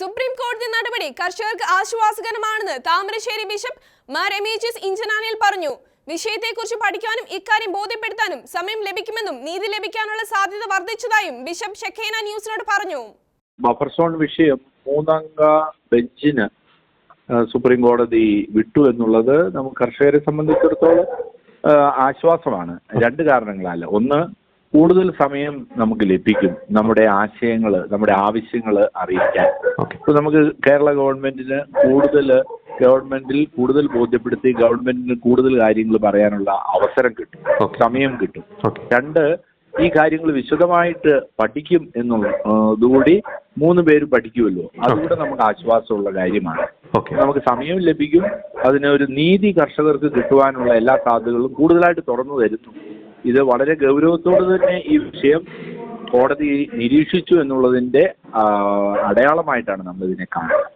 Supreme കോടതി നടപടി കർഷകർക്ക് ആശ്വാസകരമാണെന്ന് താമരശ്ശേരി ബിഷപ്പ് മാർ എമേജിസ് ഇഞ്ചനാനിൽ പറഞ്ഞു. വിഷയത്തെക്കുറിച്ച് പഠിക്കാനും ഇക്കാര്യം ബോധ്യപ്പെടുത്താനും സമയം ലഭിക്കുമെന്നും നീതി ലഭിക്കാനുള്ള സാധ്യത വർദ്ധിച്ചതായും ബിഷപ്പ് ഷെഖേന ന്യൂസിനോട് പറഞ്ഞു. ബഫർ സോൺ വിഷയം മൂന്നംഗ ബെഞ്ചിന് സുപ്രീം കോടതി വിട്ടു എന്നുള്ളത് നമുക്ക് കർഷകരെ സംബന്ധിച്ചിടത്തോളം ആശ്വാസമാണ്. രണ്ട് കാരണങ്ങളല്ല. ഒന്ന് കൂടുതൽ സമയം നമുക്ക് ലഭിക്കും നമ്മുടെ ആശയങ്ങൾ നമ്മുടെ ആവശ്യങ്ങൾ അറിയിക്കാൻ. ഇപ്പൊ നമുക്ക് കേരള ഗവൺമെന്റിന് കൂടുതൽ ഗവൺമെന്റിൽ കൂടുതൽ ബോധ്യപ്പെടുത്തി ഗവൺമെന്റിന് കൂടുതൽ കാര്യങ്ങൾ പറയാനുള്ള അവസരം കിട്ടും. സമയം കിട്ടും. രണ്ട് ഈ കാര്യങ്ങൾ വിശദമായിട്ട് പഠിക്കും എന്നുള്ള എന്നുള്ളതുകൂടി മൂന്ന് പേര് പഠിക്കുമല്ലോ. അതുകൂടെ നമുക്ക് ആശ്വാസമുള്ള കാര്യമാണ്. നമുക്ക് സമയം ലഭിക്കും. അതിന് ഒരു നീതി കർഷകർക്ക് കിട്ടുവാനുള്ള എല്ലാ സാധ്യതകളും കൂടുതലായിട്ട് തുറന്നു തരുന്നു. ഇത് വളരെ ഗൗരവത്തോടെ തന്നെ ഈ വിഷയം കോടതി നിരീക്ഷിച്ചു എന്നുള്ളതിന്റെ അടയാളമായിട്ടാണ് നമ്മൾ ഇതിനെ കാണുന്നത്.